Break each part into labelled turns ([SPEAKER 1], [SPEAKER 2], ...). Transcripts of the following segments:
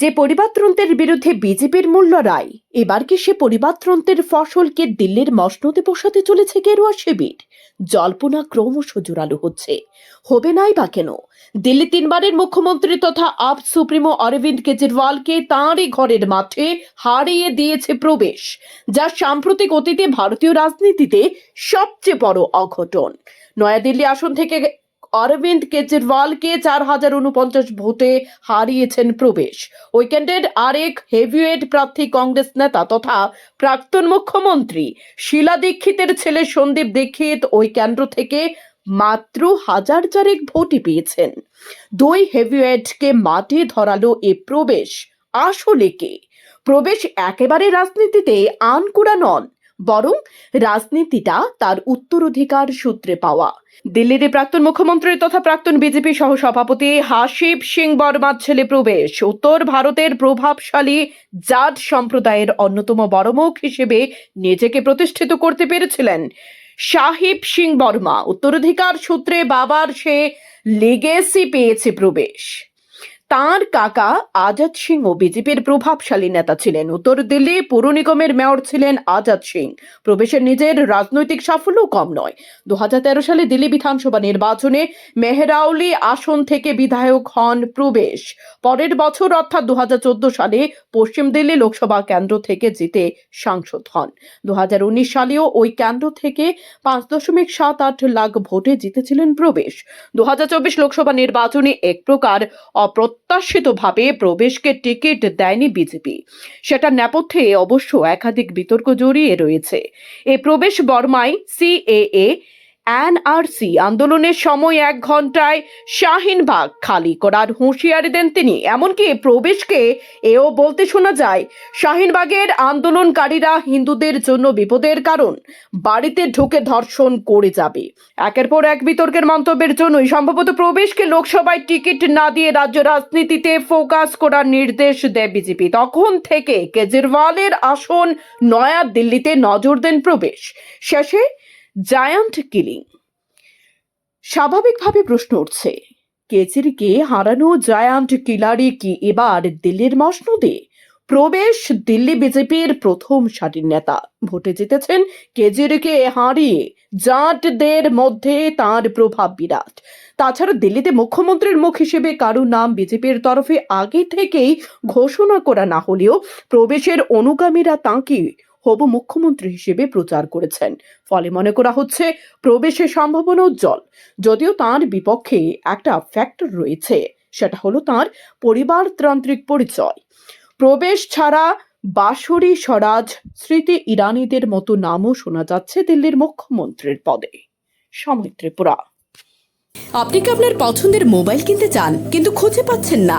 [SPEAKER 1] যে পরিবারতন্ত্রের বিরুদ্ধে বিজেপির মূল লড়াই, এবার কি সে পরিবারতন্ত্রের ফসলকে দিল্লির মসনদে বসাতে চলেছে গেরুয়া শিবির? জল্পনা ক্রমশ জোরালো হচ্ছে। হবে নাই বা কেন? দিল্লি তিনবারের মুখ্যমন্ত্রী তথা আপ সুপ্রিমো অরবিন্দ কেজরিওয়ালকে তাঁরই ঘরের মাঠে হারিয়ে দিয়েছে প্রবেশ, যা সাম্প্রতিক অতীতে ভারতীয় রাজনীতিতে সবচেয়ে বড় অঘটন। নয়াদিল্লি আসন থেকে অরবিন্দ কেজরিওয়ালকে চার হাজার উনপঞ্চাশ ভোটে হারিয়েছেন প্রবেশ। উইকেন্ডের আরেক হেভিওয়েট প্রার্থী কংগ্রেস নেতা তথা প্রাক্তন মুখ্যমন্ত্রী শিলা দীক্ষিতের ছেলে সন্দীপ দীক্ষিত ওই কেন্দ্র থেকে মাত্র হাজার চারেক ভোটই পেয়েছেন। দুই হেভিওয়েটকে মাটি ধরালো এ প্রবেশ। আসলে কে? প্রবেশ একেবারে রাজনীতিতে আনকুড়া নন। বরং রাজনীতিটা তার উত্তরাধিকার সূত্রে পাওয়া। দিল্লির প্রাক্তন মুখ্যমন্ত্রী তথা প্রাক্তন বিজেপি সহ সভাপতি হাসিব সিং বর্মার ছেলে প্রবেশ। উত্তর ভারতের প্রভাবশালী জাট সম্প্রদায়ের অন্যতম বড় মুখ হিসেবে নিজেকে প্রতিষ্ঠিত করতে পেরেছিলেন সাহিব সিং বর্মা। উত্তরাধিকার সূত্রে বাবার সে লেগেসি পেয়েছে প্রবেশ। তার কাকা আজাদ সিং ও বিজেপির প্রভাবশালী নেতা ছিলেন। উত্তর দিল্লি পৌর নিগমের মেয়র ছিলেন আজাদ সিং। প্রবেশের নিজের রাজনৈতিক সাফল্য কম নয়। দু সালে দিল্লি বিধানসভা নির্বাচনে মেহরাউলি আসন থেকে বিধায়ক হন প্রবেশ। পরের বছর অর্থাৎ দুহাজার চোদ্দ সালে পশ্চিম দিল্লি লোকসভা কেন্দ্র থেকে জিতে সাংসদ হন। দু হাজার উনিশ সালেও ওই কেন্দ্র থেকে পাঁচ দশমিক সাত আট লাখ ভোটে জিতেছিলেন প্রবেশ। দু হাজার চব্বিশ লোকসভা নির্বাচনে এক প্রকার অপ্রত্যাশিতভাবে প্রবেশকে টিকিট দেয়নি বিজেপি। সেটা নেপথ্যে অবশ্য একাধিক বিতর্ক জড়িয়ে রয়েছে। এ প্রবেশ বর্মায় সিএএ এনআরসি আন্দোলনের সময় এক ঘন্টায় শাহিনবাগ খালি করার হুঁশিয়ারি দেন তিনি। এমনকি প্রবেশকে এও বলতে শোনা যায় শাহিনবাগের আন্দোলনকারীরা হিন্দুদের জন্য বিপদের কারণ, বাড়িতে ঢুকে ধর্ষণ করে যাবে। একের পর এক বিতর্কের মন্তব্যের জন্যই সম্ভবত প্রবেশকে লোকসভায় টিকিট না দিয়ে রাজ্য রাজনীতিতে ফোকাস করার নির্দেশ দেয় বিজেপি। তখন থেকে কেজরিওয়ালের আসন নয়া দিল্লিতে নজর দেন প্রবেশ। শেষে জায়ান্ট কিলিং। স্বাভাবিকভাবে প্রশ্ন উঠছে, কেজরিকে হারানো জায়ান্ট কিলারি কি এবার দিল্লির মসনদে? প্রবেশ, দিল্লি বিজেপির প্রথম সারির নেতা। ভোটে জিতেছেন কেজরিকে হারিয়ে জাটদের মধ্যে তার প্রভাব বিরাট। তাছাড়া দিল্লিতে মুখ্যমন্ত্রীর মুখ হিসেবে কারও নাম বিজেপির তরফে আগে থেকেই ঘোষণা করা না হলেও প্রবেশের অনুগামীরা তাঁকে হবু মুখ্যমন্ত্রী হিসেবে প্রচার করেছেন। ফলে মনে করা হচ্ছে, প্রবেশের সম্ভাবনা উজ্জ্বল। যদিও তার বিপক্ষে একটা ফ্যাক্টর রয়েছে, সেটা হলো তার পরিবারতান্ত্রিক পরিচয়। প্রবেশ ছাড়া বাসরি স্বরাজ স্মৃতি ইরানিদের মতো নামও শোনা যাচ্ছে দিল্লির মুখ্যমন্ত্রীর পদে। সময় ত্রিপুরা।
[SPEAKER 2] আপনি কি আপনার পছন্দের মোবাইল কিনতে চান, কিন্তু খুঁজে পাচ্ছেন না?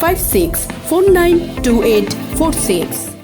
[SPEAKER 2] five six four nine two eight four six.